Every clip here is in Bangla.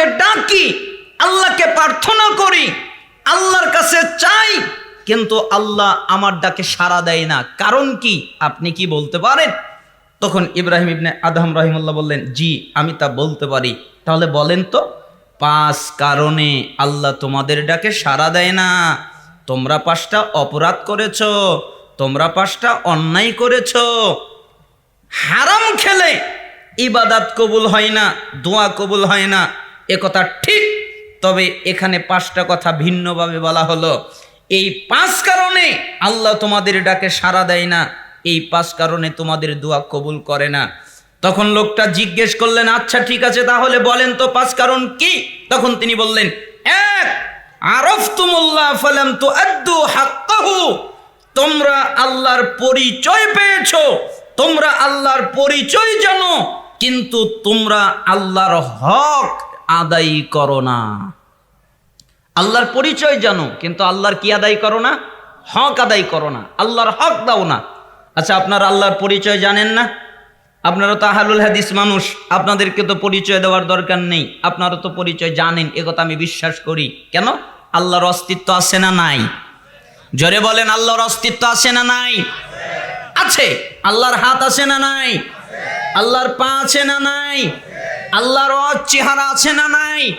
আল্লাহকে ডাকি, আল্লাহকে প্রার্থনা করি, আল্লাহর কাছে চাই, কিন্তু আল্লাহ আমার ডাকে সাড়া দেয় না। কারণ কি? আপনি কি বলতে পারেন? তখন ইব্রাহিম ইবনে আদহাম রহিমুল্লাহ বললেন, জি, আমি তা বলতে পারি। তাহলে বলেন তো, পাঁচ কারণে আল্লাহ তোমাদের ডাকে সাড়া দেয় না। তোমরা পাঁচটা অপরাধ করেছ, তোমরা পাঁচটা অন্যায় করেছ। হারাম খেলে ইবাদাত কবুল হয় না, দোয়া কবুল হয় না এ কথা ঠিক, তবে এখানে পাঁচটা কথা ভিন্নভাবে বলা হলো। এই পাঁচ কারণে আল্লাহ তোমাদের ডাকে সাড়া দেয় না, এই পাঁচ কারণে তোমাদের দোয়া কবুল করে না। তখন লোকটা জিজ্ঞেস করলেন আচ্ছা ঠিক আছে, তাহলে বলেন তো পাঁচ কারণ কি? তখন তিনি বললেন, এক আরফ তুমুল্লাহ ফালাম তো আদ্দু হাক্কাহু, তোমরা আল্লাহর পরিচয় পেয়েছ, তোমরা আল্লাহর পরিচয় জানো, কিন্তু তোমরা আল্লাহর হক আদায় করো না। আল্লাহর পরিচয় জানো, কিন্তু আল্লাহর কি আদায় করো না? হক আদায় করো না। আল্লাহর হক দাও না। আচ্ছা আপনারা আল্লাহর পরিচয় জানেন না? আপনারা তো আহালুল হাদিস মানুষ, আপনাদেরকে তো পরিচয় দেওয়ার দরকার নেই। আপনারা তো পরিচয় জানেন একথা আমি বিশ্বাস করি। কেন? আল্লাহর অস্তিত্ব আছে না নাই? জোরে বলেন, আল্লাহর অস্তিত্ব আছে না নাই? আছে। আল্লাহর হাত আছে না নাই? আল্লাহর পা আছে না নাই? আল্লাহর চেহারা আছে না নাই?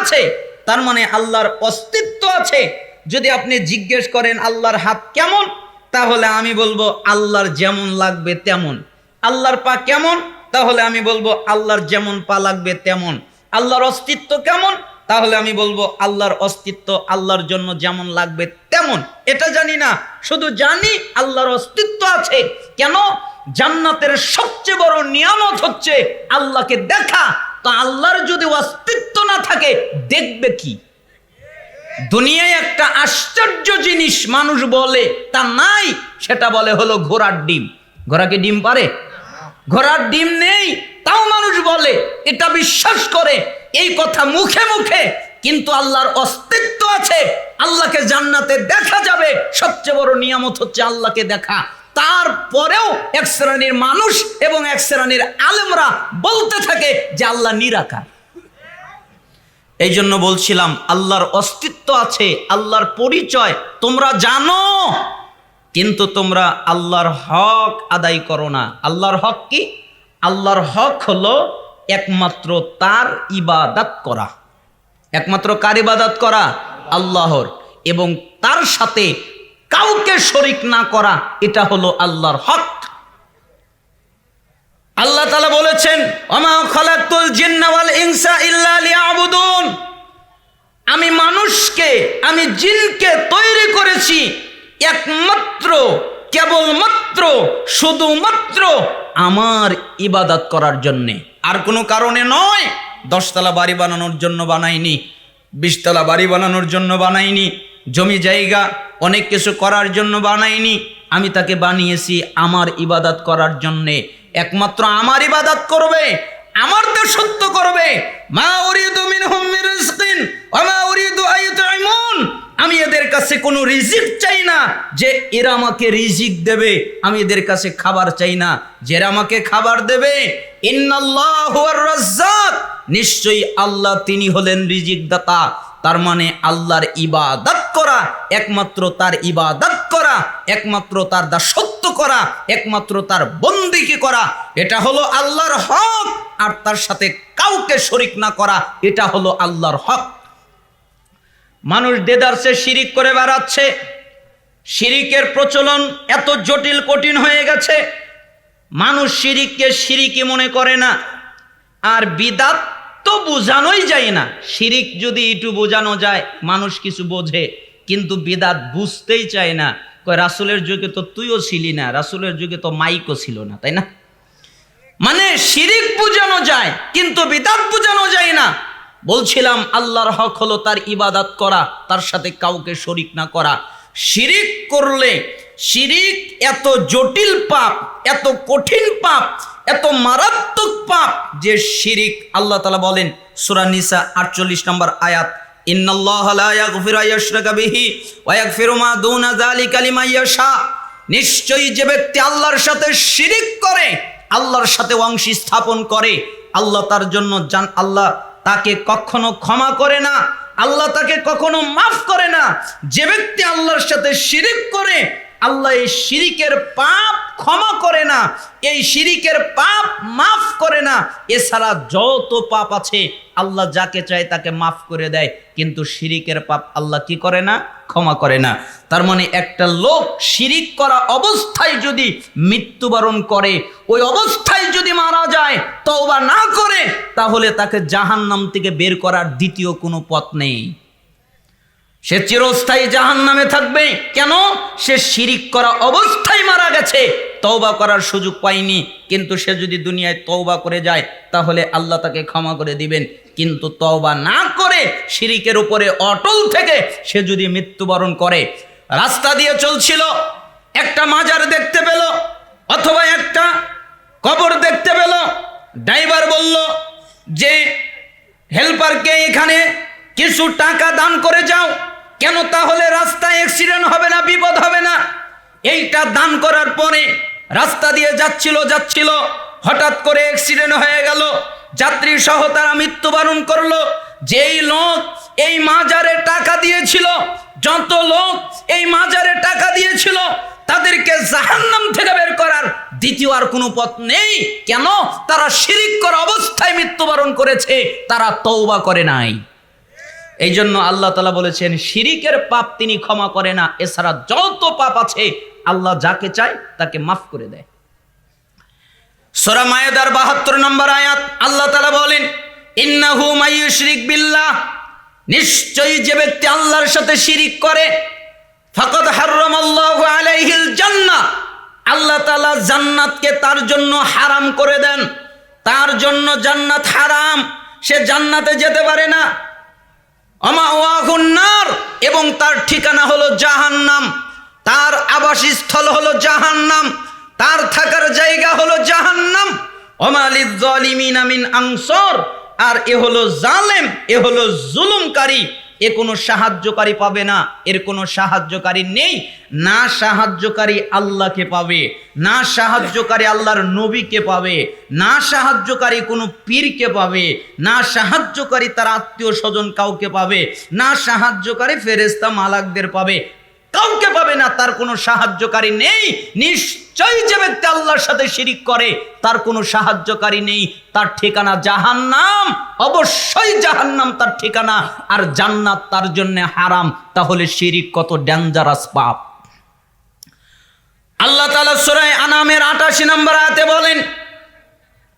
আছে। তার মানে আল্লাহর অস্তিত্ব আছে। যদি আপনি জিজ্ঞেস করেন আল্লাহর হাত কেমন, তাহলে আমি বলব আল্লাহর যেমন লাগবে তেমন। আল্লাহর পা কেমন, তাহলে আমি বলব আল্লাহর যেমন পা লাগবে তেমন। আল্লাহর অস্তিত্ব কেমন, তাহলে আমি বলব আল্লাহর অস্তিত্ব আল্লাহর জন্য যেমন লাগবে তেমন। এটা জানি না, শুধু জানি আল্লাহর অস্তিত্ব আছে। কেন? জান্নাতের সবচেয়ে বড় নিয়ামত হচ্ছে আল্লাহকে দেখা। তো আল্লাহর যদি অস্তিত্ব না থাকে, দেখবে কি? দুনিয়ায় একটা আশ্চর্য জিনিস মানুষ বলে, তা নাই, সেটা বলে হলো ঘোড়ার ডিম। ঘোড়া কি ডিম পারে? ঘোড়ার ডিম নেই, তাও মানুষ বলে, এটা বিশ্বাস করে, এই কথা মুখে মুখে। কিন্তু আল্লাহর অস্তিত্ব আছে, আল্লাহকে জান্নাতে দেখা যাবে। সবচেয়ে বড় নিয়ামত হচ্ছে আল্লাহকে দেখা। তারপরেও এক শ্রেণির মানুষ এবং এক শ্রেণির আলেমরা বলতে থাকে যে আল্লাহ নিরাকার। এই জন্য বলছিলাম, আল্লাহর অস্তিত্ব আছে, আল্লাহর পরিচয়, তোমরা জানো, কিন্তু তোমরা আল্লাহর হক আদায় করো না। আল্লাহর হক কি? আল্লাহর হক হলো একমাত্র তার ইবাদাত করা। একমাত্র কার ইবাদাত করা? আল্লাহর। এবং তার সাথে কাউকে শরিক না করা, এটা হলো আল্লাহর হক। আল্লাহ তালা বলেছেন অমা আমি মানুষকে, আমি জিনকে তৈরি করেছি একমাত্র, কেবলমাত্র, শুধুমাত্র আমার ইবাদত করার জন্যে। আর কোনো কারণে নয়, দশতলা বাড়ি বানানোর জন্য বানাইনি, বিশতলা বাড়ি বানানোর জন্য বানাইনি জমি জায়গা, অনেক কিছু করার জন্য বানাইনি। আমি তাকে বানিয়েছি আমার ইবাদত করার জন্যে। একমাত্র আমার ইবাদত করবে আমার তো সত্য করবে। মা আমি এদের কাছে কোনো রিজিক চাই না যে এরা আমাকে রিজিক দেবে। আমি এদের কাছে খাবার চাই না যে এরা আমাকে খাবার দেবে। ইন্নাল্লাহু আর রাজ্জাক নিশ্চয়ই আল্লাহ তিনি হলেন রিজিক দাতা তার মানে আল্লাহর ইবাদত করা, একমাত্র তার ইবাদত করা, একমাত্র তার দাসত্ব করা, একমাত্র তার বন্দিকে করা, এটা হলো আল্লাহর হক। আর তার সাথে কাউকে শরিক না করা, এটা হলো আল্লাহর হক। মানুষ দেদারসে শিরিক করে বেড়াচ্ছে। শিরিকের প্রচলন এত জটিল কঠিন হয়ে গেছে। মানুষ শিরিককে শিরিকি মনে করে না। আর বিদাত তো বোঝানোই যায় না। শিরিক যদি একটু বোঝানো যায়, মানুষ কিছু বোঝে, কিন্তু বিদাত বুঝতেই চায় না। কয়, রাসুলের যুগে তো তুইও ছিলি না, রাসুলের যুগে তো মাইকও ছিল না, তাই না? মানে শিরিক বোঝানো যায়, কিন্তু বিদাত বোঝানো যায় না। বলছিলাম, আল্লাহর হক হলো তার ইবাদাত করা, তার সাথে কাউকে শরিক না করা। শিরিক করলে, শিরিক এত জটিল পাপ, এত কঠিন পাপ এত মারাত্মক পাপ যে শিরিক আল্লাহ তালা বলেন সূরা নিসা আটচল্লিশ নম্বর আয়াত নিশ্চয়ই যে ব্যক্তি আল্লাহর সাথে শিরিক করে, আল্লাহর সাথে অংশী স্থাপন করে, আল্লাহ তার জন্য জান, আল্লাহ তাকে কখনো ক্ষমা করে না, আল্লাহ তাকে কখনো মাফ করে না। যে ব্যক্তি আল্লাহর সাথে শিরিক করে আল্লাহ এই শিরিকের পাপ ক্ষমা করে না, এই শিরিকের পাপ মাফ করে না। এছাড়া যত পাপ আছে, আল্লাহ যাকে চায় তাকে মাফ করে দেয়, কিন্তু শিরিকের পাপ আল্লাহ কি করে না? ক্ষমা করে না। তার মানে একটা লোক শিরিক করা অবস্থায় যদি মৃত্যুবরণ করে, ওই অবস্থায় যদি মারা যায়, তওবা না করে, তাহলে তাকে জাহান্নাম থেকে বের করার দ্বিতীয় কোনো পথ নেই। সে চিরস্থায়ী জাহান নামে থাকবে। কেন? সে শিরিক করা অবস্থায় মারা গেছে। তওবা করার সুযোগ পায়নি। কিন্তু সে যদি দুনিয়ায় তওবা করে যায়, তাহলে আল্লাহ তাকে ক্ষমা করে দিবেন। কিন্তু তওবা না করে শিরিকের উপরে অটল থেকে সে যদি মৃত্যুবরণ করে, রাস্তা দিয়ে চলছিল, একটা মাজার দেখতে পেল, অথবা একটা কবর দেখতে পেল, ড্রাইভার বলল যে, হেল্পারকে এখানে কিছু টাকা দান করে যাও। কেন তাহলে রাস্তায় অ্যাক্সিডেন্ট হবে না, বিপদ হবে না? এইটা দান করার পরে রাস্তা দিয়ে যাচ্ছিল যাচ্ছিল, হঠাৎ করে অ্যাক্সিডেন্ট হয়ে গেল। যাত্রী সহ তারা মৃত্যুবরণ করল। যেই লোক এই মাজারে টাকা দিয়েছিল, যত লোক এই মাজারে টাকা দিয়েছিল, তাদেরকে জাহান্নাম থেকে বের করার দ্বিতীয় আর কোনো পথ নেই। কেন? তারা শিরিক করা অবস্থায় মৃত্যুবরণ করেছে, তারা তৌবা করে নাই। এই জন্য আল্লাহ তালা বলেছেন, শিরিকের পাপ তিনি ক্ষমা করে না, এছাড়া যত পাপ আছে, আল্লাহ যাকে চায় তাকে মাফ করে দেয়। সোরা মায়েদার বাহাত্তর নম্বর আয়াত, আল্লাহ তালা বলেন, ইন্নাহু মাইয়ুশরিক বিল্লাহ নিশ্চয়ই যে ব্যক্তি আল্লাহর সাথে শিরিক করে, ফাকাদ হাররামাল্লাহু আলাইহিল জান্নাহ আল্লাহ তাআলা জান্নাতকে তার জন্য হারাম করে দেন। তার জন্য জান্নাত হারাম, সে জান্নাতে যেতে পারে না। আমা ওয়াহুন্নার এবং তার ঠিকানা হলো জাহান্নাম। তার আবাসস্থল হলো জাহান্নাম। তার থাকার জায়গা হলো জাহান্নাম। অমালিদ জালিমিন আমিন আংসর আর এ হলো জালেম, এ হলো জুলুমকারী। এ কোনো সাহায্যকারী পাবে না, এর কোনো সাহায্যকারী নেই। না সাহায্যকারী আল্লাহকে পাবে, না সাহায্যকারী আল্লাহর নবীকে পাবে, না সাহায্যকারী কোনো পীরকে পাবে, না সাহায্যকারী তার আত্মীয় স্বজন কাউকে পাবে, না সাহায্যকারী ফেরেস্তা মালাকদের পাবে। কাউকে পাবে না, তার কোনো সাহায্যকারী নেই। নিশ্চয়ই যে ব্যক্তি আল্লাহর সাথে শিরিক করে, তার কোনো সাহায্যকারী নেই। তার ঠিকানা জাহান্নাম, অবশ্যই জাহান্নাম তার ঠিকানা। আর জান্নাত তার জন্য হারাম, তাহলে শিরিক কত ডেঞ্জারাস পাপ। আল্লাহ তালা সুরায় আনামের আটাশি নম্বর আয়াতে বলেন,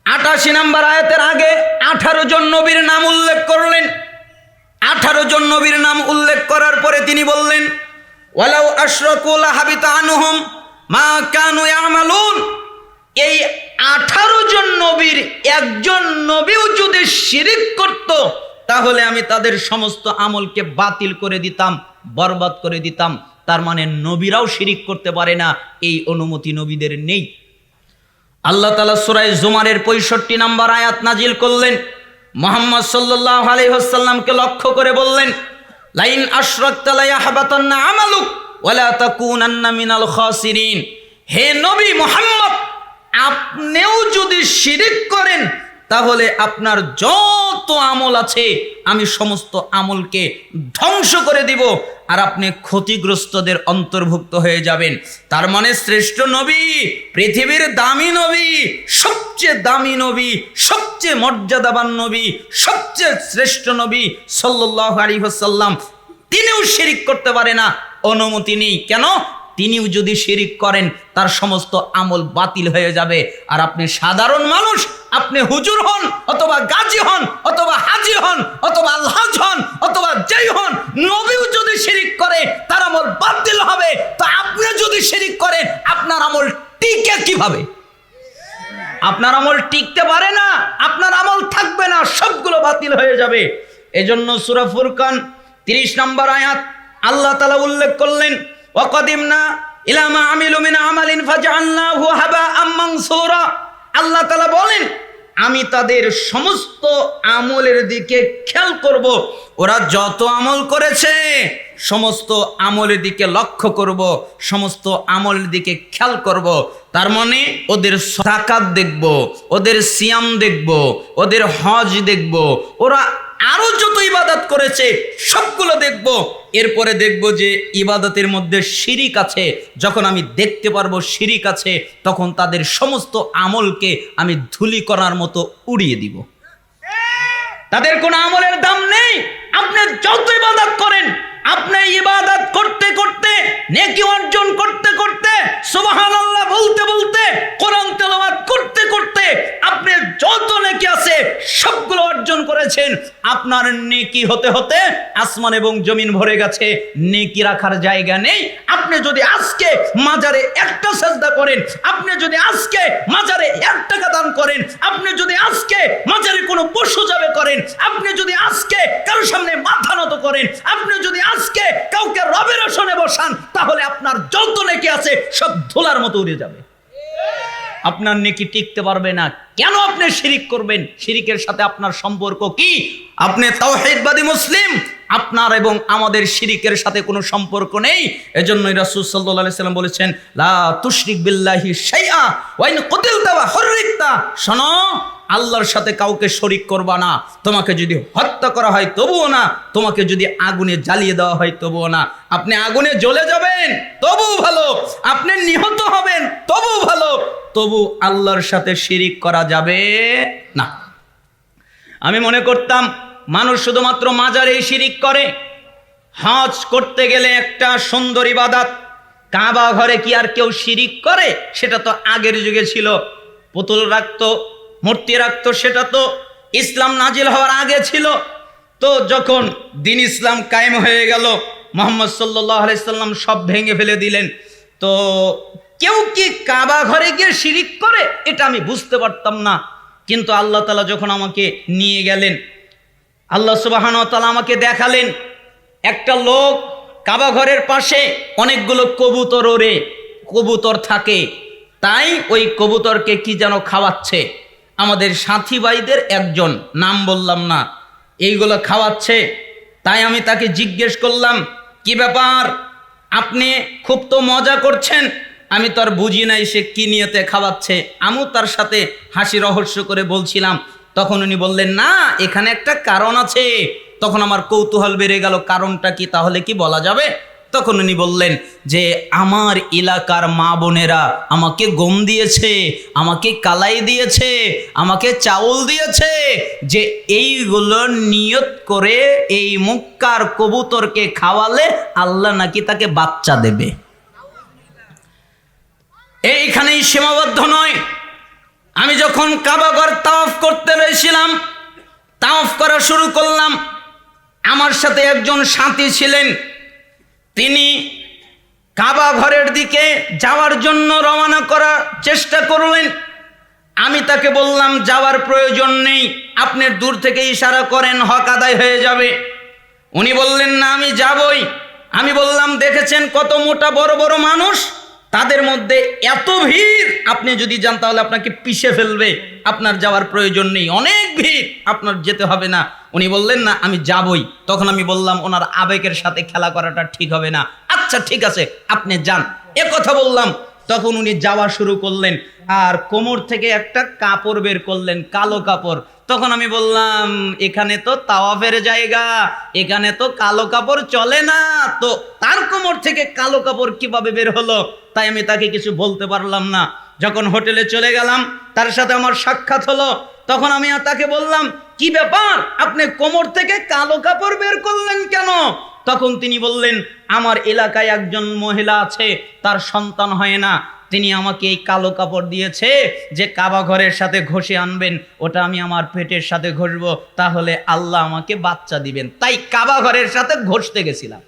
আটাশি নম্বর আয়াতের আগে আঠারো জন নবীর নাম উল্লেখ করলেন। আঠারো জন নবীর নাম উল্লেখ করার পরে তিনি বললেন ওয়ালাউ আশরাকুল হাবিতা আনহুম মা কানু ইয়ামালুন। এই আঠারো জন নবীর একজন নবীও যদি শিরিক করত, তাহলে আমি তাদের সমস্ত আমলকে বাতিল করে দিতাম, বরবাদ করে দিতাম। তার মানে নবীরাও শিরিক করতে পারে না, এই অনুমতি নবীদের নেই। আল্লাহ তালা সুরাই জুমারের পঁয়ষট্টি নাম্বার আয়াত নাজিল করলেন। মোহাম্মদ সাল্লাহ আলহিহাসাল্লামকে লক্ষ্য করে বললেন লাইন আশরাক্তালাইয়াহাবাতান্না আমালুক হে নবী মোহাম্মদ আপনিও যদি শিরিক করেন তাহলে আপনার যত আমল আছে, আমি সমস্ত আমলকে ধ্বংস করে দিব, আর আপনি ক্ষতিগ্রস্তদের অন্তর্ভুক্ত হয়ে যাবেন। তার মানে শ্রেষ্ঠ নবী, পৃথিবীর দামি নবী, সবচেয়ে দামি নবী, সবচেয়ে মর্যাদাবান নবী, সবচেয়ে শ্রেষ্ঠ নবী সাল্লাহ আলী হাসাল্লাম তিনিও শিরিক করতে পারে না, অনুমতি নেই। কেন? তিনিও যদি শিরিক করেন, তার সমস্ত আমল বাতিল হয়ে যাবে। আর আপনি সাধারণ মানুষ, আপনি হুজুর হন, অথবা গাজী হন, অথবা হাজি হন, অথবা আলহাজ হন, অথবা যেই হন, নবীও যদি শিরিক করে, তার আমল বাতিল হবে। তো আপনি যদি শিরিক করেন, আপনার আমল টিকে কীভাবে? আপনার আমল টিকতে পারে না, আপনার আমল থাকবে না, সবগুলো বাতিল হয়ে যাবে। এজন্য সুরা ফুরকান, তিরিশ নম্বর আয়াত, আল্লাহ তালা উল্লেখ করলেন ওয়াকাদিমনা ইলামা আমিলু মিন আমালিন ফাজআলনাহু হাবাআম মানসুরা। আল্লাহ তাআলা বলেন, আমি তাদের সমস্ত আমলের দিকে খেয়াল করব। ওরা যত আমল করেছে সমস্ত আমলের দিকে লক্ষ্য করব, সমস্ত আমলের দিকে খেয়াল করব। তার মানে ওদের সাকাত দেখব, ওদের সিয়াম দেখব, ওদের হজ দেখব, ওরা আরও যত ইবাদত করেছে সবগুলো দেখব। এরপরে দেখব যে ইবাদতের মধ্যে শিরিক আছে। যখন আমি দেখতে পারব শিরিক আছে, তখন তাদের সমস্ত আমলকে আমি ধুলি করার মতো উড়িয়ে দিব। তাদের কোনো আমলের দাম নেই। আপনি যত ইবাদত করেন আপনি ইবাদত করতে করতে, নেকি অর্জন করতে করতে, সুবহানাল্লাহ বলতে বলতে, কোরআন তেলাওয়াত করতে করতে আপনি যত নেকি আছে সবগুলো অর্জন করেছেন। আপনার নেকি হতে হতে আসমান এবং জমিন ভরে গেছে, নেকি রাখার জায়গা নেই। আপনি যদি আজকে মাজারে একটা সেজদা করেন, আপনি যদি আজকে মাজারে এক দান করেন, আপনি যদি আজকে মাজারে কোনো পশু যাবে করেন, আপনি যদি আজকে কারও সামনে মাথা নত করেন, আপনি যদি আজকে কাউকে রবের আসনে বসান, তাহলে আপনার যত নেকি আছে? সব ধুলার মতো উড়ে যাবে। আপনার নেকি টিকতে পারবে না। কেন আপনি শিরিক করবেন? শিরিকের সাথে আপনার সম্পর্ক কি? আপনি তাওহিদবাদী মুসলিম। আপনার এবং আমাদের শিরিকের সাথে কোনো সম্পর্ক নেই। এজন্যই রাসূল সাল্লাল্লাহু আলাইহি সাল্লাম বলেছেন, লা তুশরিক বিল্লাহি শাইআ ওয়াইন ইন কুতিলতা ওয়া হুররিকতা। শোনো আল্লাহর সাথে কাউকে শরিক করবা না। তোমাকে যদি হত্যা করা হয়, তবুও না। তোমাকে যদি আগুনে জ্বালিয়ে দেওয়া হয়, তবুও না। আপনি আগুনে জ্বলে যাবেন তবু ভালো। আপনি নিহত হবেন তবু ভালো। তবু আল্লাহর সাথে শিরিক করা যাবে না। আমি মনে করতাম, মানুষ শুধুমাত্র মাজারেই শিরিক করে। হজ করতে গেলে একটা সুন্দর ইবাদাত। কাবা ঘরে কি আর কেউ শিরিক করে? সেটা তো আগের যুগে ছিল। পুতুল রাখতো মূর্তি রাখতো সেটা তো ইসলাম নাজিল হওয়ার আগে ছিল। তো যখন দিন ইসলাম কায়েম হয়ে গেল, মোহাম্মদ আলাইসাল্লাম সব ভেঙে ফেলে দিলেন। তো কেউ কি কাবা ঘরে গিয়ে শিরিক করে? এটা আমি বুঝতে পারতাম না। কিন্তু আল্লাহ তালা যখন আমাকে নিয়ে গেলেন, আল্লাহ সুবাহান তালা আমাকে দেখালেন, একটা লোক কাবা ঘরের পাশে অনেকগুলো কবুতর ওরে কবুতর থাকে। তাই ওই কবুতরকে কি যেন খাওয়াচ্ছে? আমাদের সাথী ভাইদের একজন, নাম বললাম না, এইগুলো খাওয়াচ্ছে। তাই আমি তাকে জিজ্ঞেস করলাম, কি ব্যাপার? আপনি খুব তো মজা করছেন। আমি তো আর বুঝি নাই সে কি নিয়েতে খাওয়াচ্ছে। আমিও তার সাথে হাসি রহস্য করে বলছিলাম। তখন উনি বললেন, না, এখানে একটা কারণ আছে। তখন আমার কৌতূহল বেড়ে গেল, কারণটা কি তাহলে কি বলা যাবে? তখন উনি বললেন যে, আমার এলাকার মা বোনেরা আমাকে গম দিয়েছে, আমাকে কালাই দিয়েছে, আমাকে চাউল দিয়েছে, যে এইগুলো নিয়ত করে এই মুক্কার কবুতরকে খাওয়ালে আল্লাহ নাকি তাকে বাচ্চা দেবে। এইখানেই সীমাবদ্ধ নয়। আমি যখন কাবাগর তাওয়াফ করতে রয়েছিলাম, তাওয়াফ করা শুরু করলাম। আমার সাথে একজন সাথী ছিলেন। তিনি কাবা ঘরের দিকে যাওয়ার জন্য রওনা করার চেষ্টা করলেন। আমি তাকে বললাম, যাওয়ার প্রয়োজন নেই, আপনি দূর থেকে ইশারা করেন, হক আদায় হয়ে যাবে। উনি বললেন, না, আমি যাবই। আমি বললাম, দেখেছেন কত মোটা বড় বড় মানুষ? তাদের মধ্যে এত ভিড়। আপনি যদি যান, তাহলে আপনাকে পিষে ফেলবে। আপনার যাওয়ার প্রয়োজন নেই। অনেক ভিড়। আপনার যেতে হবে না। উনি বললেন, না, আমি যাবই। তখন আমি বললাম, ওনার আবেগের সাথে খেলা করাটা ঠিক হবে না। আচ্ছা ঠিক আছে, আপনি যান। এ কথা বললাম। তখন উনি যাওয়া শুরু করলেন। আর কোমর থেকে একটা কাপড় বের করলেন, কালো কাপড়। তখন আমি বললাম, এখানে তো তাওয়াফের জায়গা, এখানে তো কালো কাপড় চলে না। তো তার কোমর থেকে কালো কাপড় কীভাবে বের হলো, তাই আমি তাকে কিছু বলতে পারলাম না। যখন হোটেলে চলে গেলাম, তার সাথে আমার সাক্ষাৎ হলো, তখন আমি তাকে বললাম, কি ব্যাপার? আপনি কোমর থেকে কালো কাপড় বের করলেন কেন? তখন তিনি বললেন, আমার এলাকায় একজন মহিলা আছে, তার সন্তান হয় না। তিনি আমাকে এই কালো কাপড় দিয়েছে যে কাবা ঘরের সাথে ঘষে আনবেন, ওটা আমি আমার পেটের সাথে ঘষবো, তাহলে আল্লাহ আমাকে বাচ্চা দিবেন। তাই কাবা ঘরের সাথে ঘষতে গেছিলাম।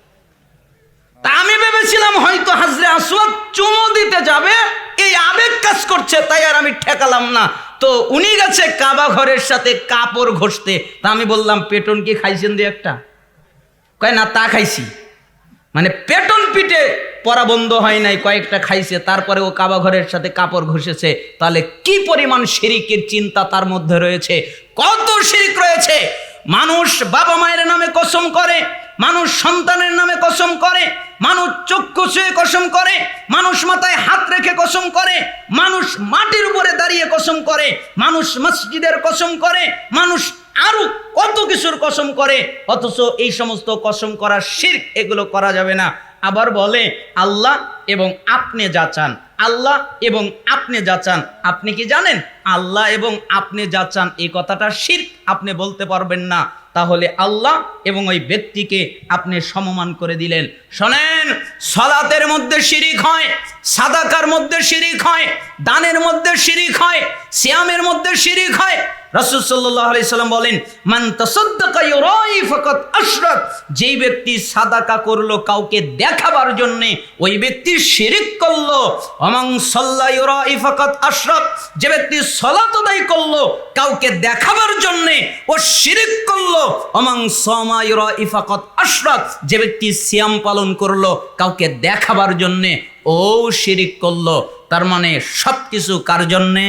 তা আমি ভেবেছিলাম হয়তো হাজরে আসওয়াদ চুমো দিতে যাবে, এই আবেগ কাজ করছে, তাই আর আমি ঠেকালাম না। তো উনি গেছে কাবা ঘরের সাথে কাপড় ঘষতে। তা আমি বললাম, পেটন কি খাইছেন দিয়ে একটা? কয়, না, তা খাইছি। মানে পেটন পিঠে পরা বন্ধ হয় নাই, কয়েকটা খাইছে, তারপরে ও কাবা ঘরের সাথে কাপড় ঘষেছে। তাহলে কি পরিমাণ শিরিকের চিন্তা তার মধ্যে রয়েছে? কত শিরিক রয়েছে? মানুষ বাবা মায়ের নামে কসম করে, মানুষ সন্তানের নামে কসম করে, মানুষ চক্ষু ছুঁয়ে কসম করে, মানুষ মাথায় হাত রেখে কসম করে, মানুষ মাটির উপরে দাঁড়িয়ে কসম করে, মানুষ মসজিদের কসম করে, মানুষ আরও কত কিছুর কসম করে, অথচ এই সমস্ত কসম করার শির্ক এগুলো করা যাবে না। আবার বলে, আল্লাহ এবং আপনি যা চান, আল্লাহ এবং আপনি যা চান, আপনি কি জানেন? আল্লাহ এবং আপনি যা চান, এই কথাটা শির্ক আপনি বলতে পারবেন না। তাহলে আল্লাহ এবং ওই ব্যক্তিকে আপনি সমমান করে দিলেন। শোনেন, সলাতের মধ্যে শিরিক হয়, সাদাকার মধ্যে শিরিক হয়, দানের মধ্যে শিরিক হয়, সিয়ামের মধ্যে শিরিক হয় রাসূল আলাইহি সাল্লাম বলেন, মান ফাকাত আশরাক যেই ব্যক্তি সাদাকা করল কাউকে দেখাবার জন্য, ওই ব্যক্তি শিরিক করল। অমাং সাল্লা ইউরাই ফাকাত যে ব্যক্তি সালাত আদায় করল, কাউকে দেখাবার জন্য, ও শিরিক করল। অমাং সমা ইউরাই ফাকাত আশরাক যে ব্যক্তি সিয়াম পালন করল, কাউকে দেখাবার জন্য, ও শিরিক করল। তার মানে সবকিছু কার জন্যে?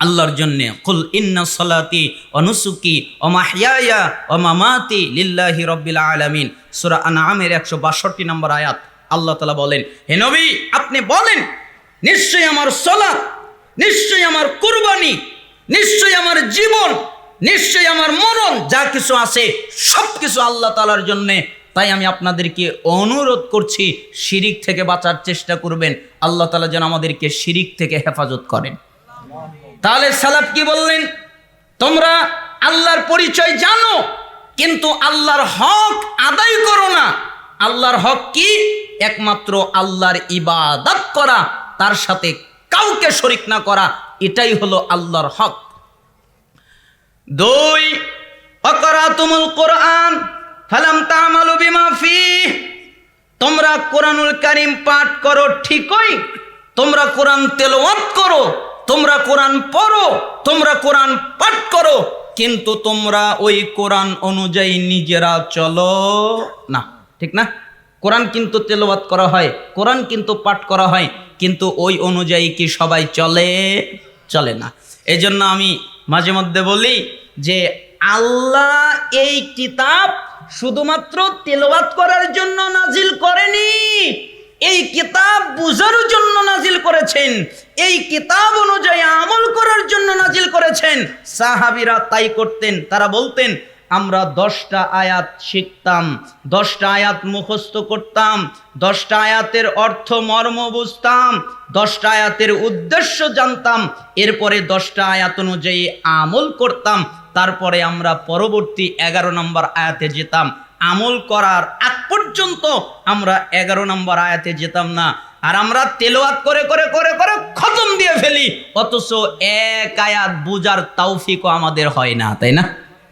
আল্লাহর জন্য, কুল ইন্না সলাতি অনুসুকি অমাহিয়া অমামাতি লিল্লাহি রব্বিল আলামিন। সূরা আনআমের 162 নম্বর আয়াত। আল্লাহ তাআলা বলেন, হে নবী, আপনি বলেন, নিশ্চয়ই আমার সলাত নিশ্চয়ই আমার কুরবানি, নিশ্চয়ই আমার জীবন, নিশ্চয়ই আমার মরণ, যা কিছু আছে সব কিছু আল্লাহ তাআলার জন্য। তাই আমি আপনাদেরকে অনুরোধ করছি, শিরিক থেকে বাঁচার চেষ্টা করবেন। আল্লাহ তাআলা যেন আমাদেরকে শিরিক থেকে হেফাজত করেন। তাহলে সালাফ কি বললেন? তোমরা আল্লাহর পরিচয় জানো, কিন্তু আল্লাহর হক আদায় করো না। আল্লাহর হক কি? একমাত্র আল্লাহর ইবাদত করা, তার সাথে কাউকে শরিক না করা, এটাই হলো আল্লাহর হক। দুই, অকরাতুমুল কোরআন, ফালাম তামালু বিমা ফি তোমরা কোরআনুল কারিম পাঠ করো ঠিকই, তোমরা কোরআন তেলাওয়াত করো তোমরা কোরআন পড়ো, তোমরা কোরআন পাঠ করো, কিন্তু তোমরা ওই কোরআন অনুযায়ী নিজেরা চলো না। ঠিক না? কোরআন কিন্তু তেলাওয়াত করা হয়, কোরআন কিন্তু পাঠ করা হয়, কিন্তু ওই অনুযায়ী কি সবাই চলে? চলে না। এই জন্য আমি মাঝে মধ্যে বলি যে, আল্লাহ এই কিতাব শুধুমাত্র তেলাওয়াত করার জন্য নাজিল করেনি। এই কিতাব বুঝার জন্য নাজিল করেছেন, এই কিতাব অনুযায়ী আমল করার জন্য নাজিল করেছেন। সাহাবিরা তাই করতেন, তারা বলতেন, আমরা দশটা আয়াত শিখতাম, দশটা আয়াত মুখস্থ করতাম, দশটা আয়াতের অর্থ, মর্ম বুঝতাম, দশটা আয়াতের উদ্দেশ্য জানতাম, এরপরে দশটা আয়াত অনুযায়ী আমল করতাম, তারপরে আমরা পরবর্তী এগারো নম্বর আয়াতে যেতাম। আমল করার আগ পর্যন্ত আমরা এগারো নম্বর আয়াতে যেতাম না। আর আমরা তেলোয়াত করে করে করে করে খতম দিয়ে ফেলি। অথচ এক আয়াত বুজার তৌফিকও আমাদের হয় না, তাই না?